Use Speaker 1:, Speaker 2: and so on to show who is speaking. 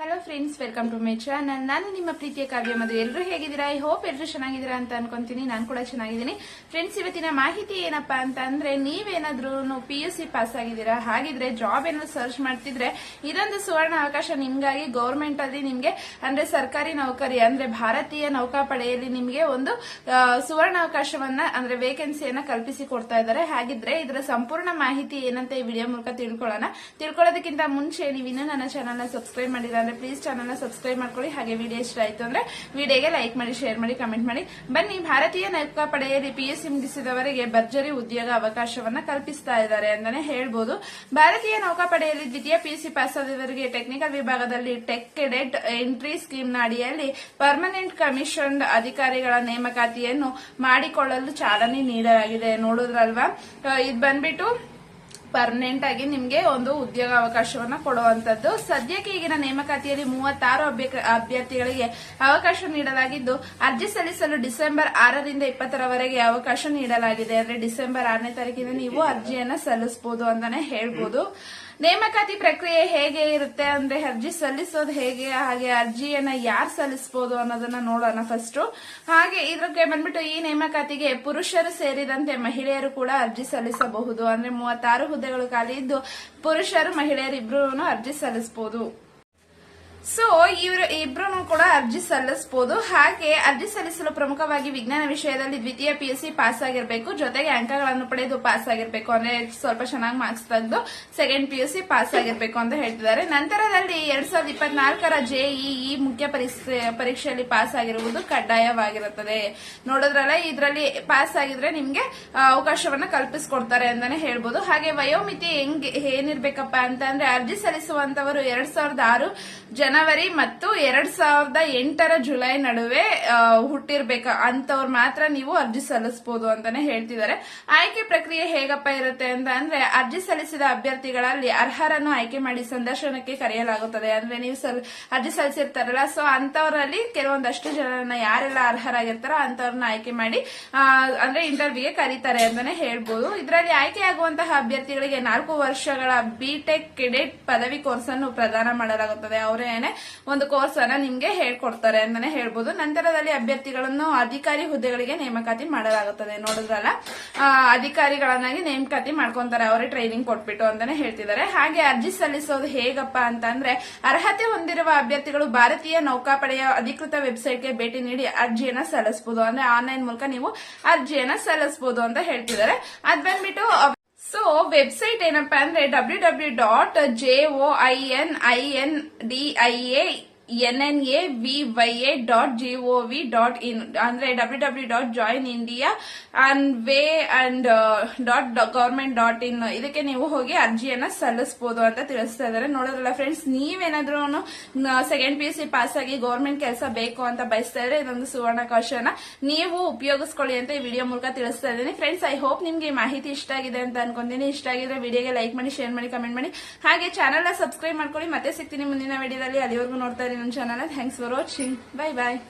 Speaker 1: Hello friends welcome to my channel ನಾನು ನಿಮ್ಮ ಪ್ರೀತಿಯ ಕಾವ್ಯ ಮದುವೆ ಎಲ್ಲರೂ ಹೇಗಿದ್ದೀರಾ? ಐ ಹೋಪ್ ಎಲ್ಲರೂ ಚೆನ್ನಾಗಿದ್ದೀರಾ ಅಂತ ಅನ್ಕೊಂತೀನಿ. ನಾನು ಕೂಡ ಚೆನ್ನಾಗಿದ್ದೀನಿ. ಫ್ರೆಂಡ್ಸ್ ಇವತ್ತಿನ ಮಾಹಿತಿ ಏನಪ್ಪಾ ಅಂತ ಅಂದ್ರೆ ನೀವೇನಾದ್ರೂ ಪಿ ಯು ಸಿ ಪಾಸ್ ಆಗಿದ್ದೀರಾ? ಹಾಗಿದ್ರೆ ಜಾಬ್ ಏನಾದ್ರು ಸರ್ಚ್ ಮಾಡ್ತಿದ್ರೆ ಇದೊಂದು ಸುವರ್ಣ ಅವಕಾಶ ನಿಮ್ಗಾಗಿ. ಗೌರ್ಮೆಂಟ್ ಅಲ್ಲಿ ನಿಮ್ಗೆ ಅಂದ್ರೆ ಸರ್ಕಾರಿ ನೌಕರಿ ಅಂದ್ರೆ ಭಾರತೀಯ ನೌಕಾಪಡೆಯಲ್ಲಿ ನಿಮ್ಗೆ ಒಂದು ಸುವರ್ಣ ಅವಕಾಶವನ್ನ ಅಂದ್ರೆ ವೇಕೆನ್ಸಿಯನ್ನ ಕಲ್ಪಿಸಿ ಕೊಡ್ತಾ ಇದ್ದಾರೆ. ಹಾಗಿದ್ರೆ ಇದರ ಸಂಪೂರ್ಣ ಮಾಹಿತಿ ಏನಂತ ಈ ವಿಡಿಯೋ ಮೂಲಕ ತಿಳ್ಕೊಳ್ಳೋಣ. ತಿಳ್ಕೊಳ್ಳೋದಕ್ಕಿಂತ ಮುಂಚೆ ನೀವು ಇನ್ನೂ ನನ್ನ ಚಾನಲ್ನ ಸಬ್ಸ್ಕ್ರೈಬ್ ಮಾಡಿಲ್ಲ ಅಂದ್ರೆ ಪ್ಲೀಸ್ ಚಾನಲ್ನ ಸಬ್ಸ್ಕ್ರೈಬ್ ಮಾಡ್ಕೊಳ್ಳಿ. ಹಾಗೆ ವಿಡಿಯೋ ಇಷ್ಟ ಆಯ್ತು ಅಂದ್ರೆ ವಿಡಿಯೋಗೆ ಲೈಕ್ ಮಾಡಿ ಶೇರ್ ಮಾಡಿ ಕಮೆಂಟ್ ಮಾಡಿ. ಬನ್ನಿ, ಭಾರತೀಯ ನೌಕಾಪಡೆಯಲ್ಲಿ ಪಿ ಎಸ್ ಸಿ ಮುಗಿಸಿದವರಿಗೆ ಭರ್ಜರಿ ಉದ್ಯೋಗ ಅವಕಾಶವನ್ನ ಕಲ್ಪಿಸ್ತಾ ಇದ್ದಾರೆ ಅಂತಾನೆ ಹೇಳ್ಬೋದು. ಭಾರತೀಯ ನೌಕಾಪಡೆಯಲ್ಲಿ ದ್ವಿತೀಯ ಪಿಯುಸಿ ಪಾಸ್ ಆದವರಿಗೆ ಟೆಕ್ನಿಕಲ್ ವಿಭಾಗದಲ್ಲಿ ಟೆಕ್ ಕೆಡೆಟ್ ಎಂಟ್ರಿ ಸ್ಕೀಮ್ನ ಅಡಿಯಲ್ಲಿ ಪರ್ಮನೆಂಟ್ ಕಮಿಷನ್ ಅಧಿಕಾರಿಗಳ ನೇಮಕಾತಿಯನ್ನು ಮಾಡಿಕೊಳ್ಳಲು ಚಾಲನೆ ನೀಡಲಾಗಿದೆ. ನೋಡೋದ್ರಲ್ವಾ? ಇದು ಬಂದ್ಬಿಟ್ಟು ಪರ್ಮನೆಂಟ್ ಆಗಿ ನಿಮ್ಗೆ ಒಂದು ಉದ್ಯೋಗ ಅವಕಾಶವನ್ನ ಕೊಡುವಂತದ್ದು ಸದ್ಯಕ್ಕೆ ಈಗಿನ ನೇಮಕಾತಿಯಲ್ಲಿ ಮೂವತ್ತಾರು ಅಭ್ಯ- ಅಭ್ಯರ್ಥಿಗಳಿಗೆ ಅವಕಾಶ ನೀಡಲಾಗಿದ್ದು, ಅರ್ಜಿ ಸಲ್ಲಿಸಲು ಡಿಸೆಂಬರ್ ಆರರಿಂದ ಇಪ್ಪತ್ತರವರೆಗೆ ಅವಕಾಶ ನೀಡಲಾಗಿದೆ. ಅಂದ್ರೆ ಡಿಸೆಂಬರ್ ಆರನೇ ತಾರೀಕಿನ ನೀವು ಅರ್ಜಿಯನ್ನ ಸಲ್ಲಿಸಬಹುದು ಅಂತಾನೆ ಹೇಳ್ಬೋದು. ನೇಮಕಾತಿ ಪ್ರಕ್ರಿಯೆ ಹೇಗೆ ಇರುತ್ತೆ ಅಂದ್ರೆ ಅರ್ಜಿ ಸಲ್ಲಿಸೋದು ಹೇಗೆ, ಹಾಗೆ ಅರ್ಜಿಯನ್ನ ಯಾರು ಸಲ್ಲಿಸಬಹುದು ಅನ್ನೋದನ್ನ ನೋಡೋಣ ಫಸ್ಟ್ ಹಾಗೆ ಇದಕ್ಕೆ ಬಂದ್ಬಿಟ್ಟು ಈ ನೇಮಕಾತಿಗೆ ಪುರುಷರು ಸೇರಿದಂತೆ ಮಹಿಳೆಯರು ಕೂಡ ಅರ್ಜಿ ಸಲ್ಲಿಸಬಹುದು. ಅಂದ್ರೆ ಮೂವತ್ತಾರು ಹುದ್ದೆಗಳು ಖಾಲಿ ಇದ್ದು ಪುರುಷರು ಮಹಿಳೆಯರು ಇಬ್ರು ಅರ್ಜಿ ಸಲ್ಲಿಸಬಹುದು ಸೊ ಇವರು ಇಬ್ಬರೂ ಕೂಡ ಅರ್ಜಿ ಸಲ್ಲಿಸಬಹುದು ಹಾಗೆ ಅರ್ಜಿ ಸಲ್ಲಿಸಲು ಪ್ರಮುಖವಾಗಿ ವಿಜ್ಞಾನ ವಿಷಯದಲ್ಲಿ ದ್ವಿತೀಯ ಪಿಯುಸಿ ಪಾಸ್ ಆಗಿರಬೇಕು ಜೊತೆಗೆ ಅಂಕಗಳನ್ನು ಪಡೆದು ಪಾಸ್ ಆಗಿರಬೇಕು ಅಂದ್ರೆ ಸ್ವಲ್ಪ ಚೆನ್ನಾಗಿ ಮಾರ್ಕ್ಸ್ ತೆಗೆದು ಸೆಕೆಂಡ್ ಪಿ ಯುಸಿ ಪಾಸ್ ಆಗಿರಬೇಕು ಅಂತ ಹೇಳ್ತಿದ್ದಾರೆ. ನಂತರದಲ್ಲಿ ಎರಡ್ ಸಾವಿರದ ಇಪ್ಪತ್ನಾಲ್ಕರ ಜೆಇಇ ಮುಖ್ಯ ಪರೀಕ್ಷೆ ಪರೀಕ್ಷೆಯಲ್ಲಿ ಪಾಸ್ ಆಗಿರುವುದು ಕಡ್ಡಾಯವಾಗಿರುತ್ತದೆ. ನೋಡೋದ್ರಲ್ಲ, ಇದರಲ್ಲಿ ಪಾಸ್ ಆಗಿದ್ರೆ ನಿಮ್ಗೆ ಅವಕಾಶವನ್ನ ಕಲ್ಪಿಸಿಕೊಡ್ತಾರೆ ಅಂತಾನೆ ಹೇಳ್ಬೋದು. ಹಾಗೆ ವಯೋಮಿತಿ ಹೆಂಗ್, ಏನಿರ್ಬೇಕಪ್ಪ ಅಂತ ಅಂದ್ರೆ ಅರ್ಜಿ ಸಲ್ಲಿಸುವಂತವರು ಎರಡ್ ಸಾವಿರದ ಆರು ಜನವರಿ ಮತ್ತು ಎರಡ್ ಸಾವಿರದ ಎಂಟರ ಜುಲೈ ನಡುವೆ ಹುಟ್ಟಿರ್ಬೇಕ. ಅಂತವ್ರು ಮಾತ್ರ ನೀವು ಅರ್ಜಿ ಸಲ್ಲಿಸಬಹುದು ಅಂತಾನೆ ಹೇಳ್ತಿದ್ದಾರೆ. ಆಯ್ಕೆ ಪ್ರಕ್ರಿಯೆ ಹೇಗಪ್ಪ ಇರುತ್ತೆ ಅಂತ ಅಂದ್ರೆ, ಅರ್ಜಿ ಸಲ್ಲಿಸಿದ ಅಭ್ಯರ್ಥಿಗಳಲ್ಲಿ ಅರ್ಹರನ್ನು ಆಯ್ಕೆ ಮಾಡಿ ಸಂದರ್ಶನಕ್ಕೆ ಕರೆಯಲಾಗುತ್ತದೆ. ಅಂದ್ರೆ ನೀವು ಅರ್ಜಿ ಸಲ್ಲಿಸಿರ್ತಾರಲ್ಲ ಸೊ ಅಂತವರಲ್ಲಿ ಕೆಲವೊಂದಷ್ಟು ಜನರನ್ನ ಯಾರೆಲ್ಲ ಅರ್ಹರಾಗಿರ್ತಾರೋ ಅಂತವ್ರನ್ನ ಆಯ್ಕೆ ಮಾಡಿ ಅಂದ್ರೆ ಇಂಟರ್ವ್ಯೂಗೆ ಕರೀತಾರೆ ಅಂತಾನೆ ಹೇಳ್ಬೋದು. ಇದರಲ್ಲಿ ಆಯ್ಕೆಯಾಗುವಂತಹ ಅಭ್ಯರ್ಥಿಗಳಿಗೆ ನಾಲ್ಕು ವರ್ಷಗಳ ಬಿಟೆಕ್ ಕೆಡೆಟ್ ಪದವಿ ಕೋರ್ಸ್ ಅನ್ನು ಪ್ರದಾನ ಮಾಡಲಾಗುತ್ತದೆ. ಅವರೇನೆ ಒಂದು ಕೋರ್ಸ್ ಅನ್ನ ನಿಮ್ಗೆ ಹೇಳ್ಕೊಡ್ತಾರೆ ಅಂತಾನೆ ಹೇಳ್ಬೋದು. ನಂತರದಲ್ಲಿ ಅಭ್ಯರ್ಥಿಗಳನ್ನು ಅಧಿಕಾರಿ ಹುದ್ದೆಗಳಿಗೆ ನೇಮಕಾತಿ ಮಾಡಲಾಗುತ್ತದೆ. ನೋಡಿದ್ರಲ್ಲ? ಅಧಿಕಾರಿಗಳನ್ನಾಗಿ ನೇಮಕಾತಿ ಮಾಡ್ಕೊಂತಾರೆ. ಅವರೇ ಟ್ರೈನಿಂಗ್ ಕೊಟ್ಬಿಟ್ಟು ಅಂತಾನೆ ಹೇಳ್ತಿದ್ದಾರೆ. ಹಾಗೆ ಅರ್ಜಿ ಸಲ್ಲಿಸೋದು ಹೇಗಪ್ಪ ಅಂತ ಅಂದ್ರೆ ಅರ್ಹತೆ ಹೊಂದಿರುವ ಅಭ್ಯರ್ಥಿಗಳು ಭಾರತೀಯ ನೌಕಾಪಡೆಯ ಅಧಿಕೃತ ವೆಬ್ಸೈಟ್ಗೆ ಭೇಟಿ ನೀಡಿ ಅರ್ಜಿಯನ್ನ ಸಲ್ಲಿಸಬಹುದು ಅಂದ್ರೆ ಆನ್ಲೈನ್ ಮೂಲಕ ನೀವು ಅರ್ಜಿಯನ್ನ ಸಲ್ಲಿಸಬಹುದು ಅಂತ ಹೇಳ್ತಿದ್ದಾರೆ. ಅದ್ ಬಂದ್ಬಿಟ್ಟು ಸೊ ವೆಬ್ಸೈಟ್ ಏನಪ್ಪಾ ಅಂದ್ರೆ W W dot J O I N I N D I A N N A V Y A dot G O V dot in ಅಂದ್ರೆ W W dot join India and way and dot government dot in ಇದಕ್ಕೆ ನೀವು ಹೋಗಿ ಅರ್ಜಿಯನ್ನ ಸಲ್ಲಿಸಬಹುದು ಅಂತ ತಿಳಿಸ್ತಾ ಇದ್ದಾರೆ. ನೋಡೋದ್ರಲ್ಲ ಫ್ರೆಂಡ್ಸ್ ನೀವೇನಾದ್ರೂ second P U C pass ಆಗಿ ಗೌರ್ಮೆಂಟ್ ಕೆಲಸ ಬೇಕು ಅಂತ ಬಯಸ್ತಾ ಇದ್ರೆ ಇದೊಂದು ಸುವರ್ಣಾವಕಾಶನ ನೀವು ಉಪಯೋಗಿಸ್ಕೊಳ್ಳಿ ಅಂತ ಈ ವಿಡಿಯೋ ಮೂಲಕ ತಿಳಿಸ್ತಾ ಇದ್ದೀನಿ. ಫ್ರೆಂಡ್ಸ್ ಐ ಹೋಪ್ ನಿಮ್ಗೆ ಮಾಹಿತಿ ಇಷ್ಟ ಆಗಿದೆ ಅಂತ ಅನ್ಕೊಂತೀನಿ. ಇಷ್ಟ ಆಗಿದ್ರೆ ವಿಡಿಯೋಗೆ ಲೈಕ್ ಮಾಡಿ ಶೇರ್ ಮಾಡಿ ಕಮೆಂಟ್ ಮಾಡಿ. ಹಾಗೆ ಚಾನಲ್ನ ಸಬ್ಸ್ಕ್ರೈಬ್ ಮಾಡ್ಕೊಳ್ಳಿ. ಮತ್ತೆ ಸಿಗ್ತೀನಿ ಮುಂದಿನ ವಿಡಿಯೋದಲ್ಲಿ ಅಲ್ಲಿವರೆಗೂ ನೋಡ್ತಾ Patreon channel and thanks for watching. Bye bye.